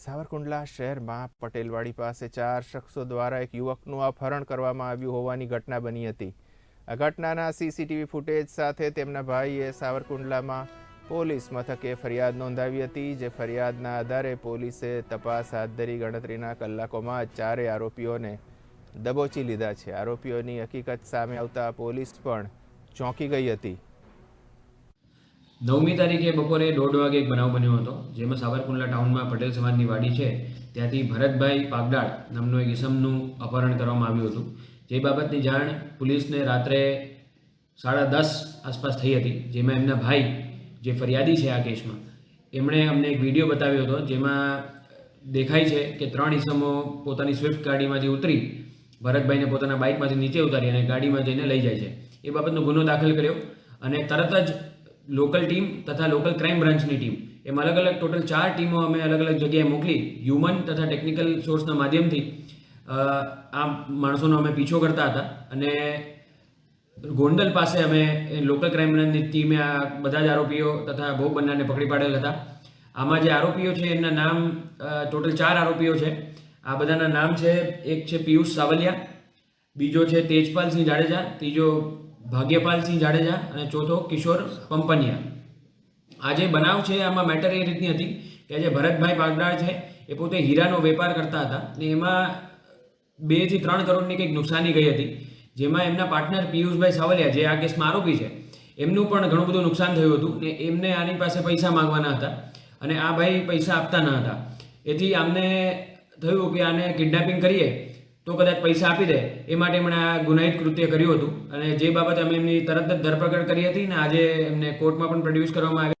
સાવરકુંડલા શહેરમાં પટેલવાડી પાસે ચાર શખ્સો દ્વારા એક યુવકનું અપહરણ કરવામાં આવ્યું હોવાની ઘટના બની હતી. આ ઘટનાના સીસીટીવી ફૂટેજ સાથે તેમના ભાઈએ સાવરકુંડલામાં પોલીસ મથકે ફરિયાદ નોંધાવી હતી, જે ફરિયાદના આધારે પોલીસે તપાસ હાથ ધરી ગણતરીના કલાકોમાં જ ચારેય આરોપીઓને દબોચી લીધા છે. આરોપીઓની હકીકત સામે આવતા પોલીસ પણ ચોંકી ગઈ હતી. નવમી તારીખે બપોરે દોઢ વાગે એક બનાવ બન્યો હતો, જેમાં સાવરકુંડલા ટાઉનમાં પટેલ સમાજની વાડી છે. ત્યાંથી ભરતભાઈ પાગડાળ નામનો એક ઇસમનું અપહરણ કરવામાં આવ્યું હતું. જે બાબતની જાણ પોલીસને રાત્રે સાડા દસ આસપાસ થઈ હતી, જેમાં એમના ભાઈ જે ફરિયાદી છે આ કેસમાં, એમણે અમને એક વીડિયો બતાવ્યો હતો, જેમાં દેખાય છે કે ત્રણ ઇસમો પોતાની સ્વિફ્ટ ગાડીમાંથી ઉતરી ભરતભાઈને પોતાના બાઇકમાંથી નીચે ઉતારી અને ગાડીમાં જઈને લઈ જાય છે. એ બાબતનો ગુનો દાખલ કર્યો અને તરત જ લોકલ ટીમ તથા લોકલ ક્રાઇમ બ્રાન્ચની ટીમ એમ અલગ અલગ ટોટલ ચાર ટીમો અમે અલગ અલગ જગ્યાએ મોકલી હ્યુમન તથા ટેકનિકલ સોર્સના માધ્યમથી આ માણસોનો અમે પીછો કરતા હતા. અને ગોંડલ પાસે અમે લોકલ ક્રાઇમ બ્રાન્ચની ટીમે આ બધા જ આરોપીઓ તથા ભોગ બનનારને પકડી પાડેલ હતા. આમાં જે આરોપીઓ છે, એમના નામ ટોટલ ચાર આરોપીઓ છે. આ બધાના નામ છે, એક છે પિયુષ સાવલિયા, બીજો છે તેજપાલસિંહ જાડેજા, ત્રીજો ભાગ્યપાલસિંહ જાડેજા અને ચોથો કિશોર પંપનિયા. આ જે બનાવ છે, આમાં મેટર એ રીતની હતી કે જે ભરતભાઈ પાગડાળ છે, એ પોતે હીરાનો વેપાર કરતા હતા ને એમાં બેથી ત્રણ કરોડની કંઈક નુકસાની ગઈ હતી. જેમાં એમના પાર્ટનર પિયુષભાઈ સાવલિયા, જે આ કેસમાં આરોપી છે, એમનું પણ ઘણું બધું નુકસાન થયું હતું ને એમને આની પાસે પૈસા માંગવાના હતા અને આ ભાઈ પૈસા આપતા ન હતા. એથી આમને થયું કે આને કિડનેપિંગ કરીએ તો કદાચ પૈસા આપી દે. એ માટે એમણે આ ગુનાહિત કૃત્ય કર્યું હતું. અને જે બાબતે અમે એમની તરત જ ધરપકડ કરી હતી ને આજે એમને કોર્ટમાં પણ પ્રોડ્યુસ કરવામાં આવી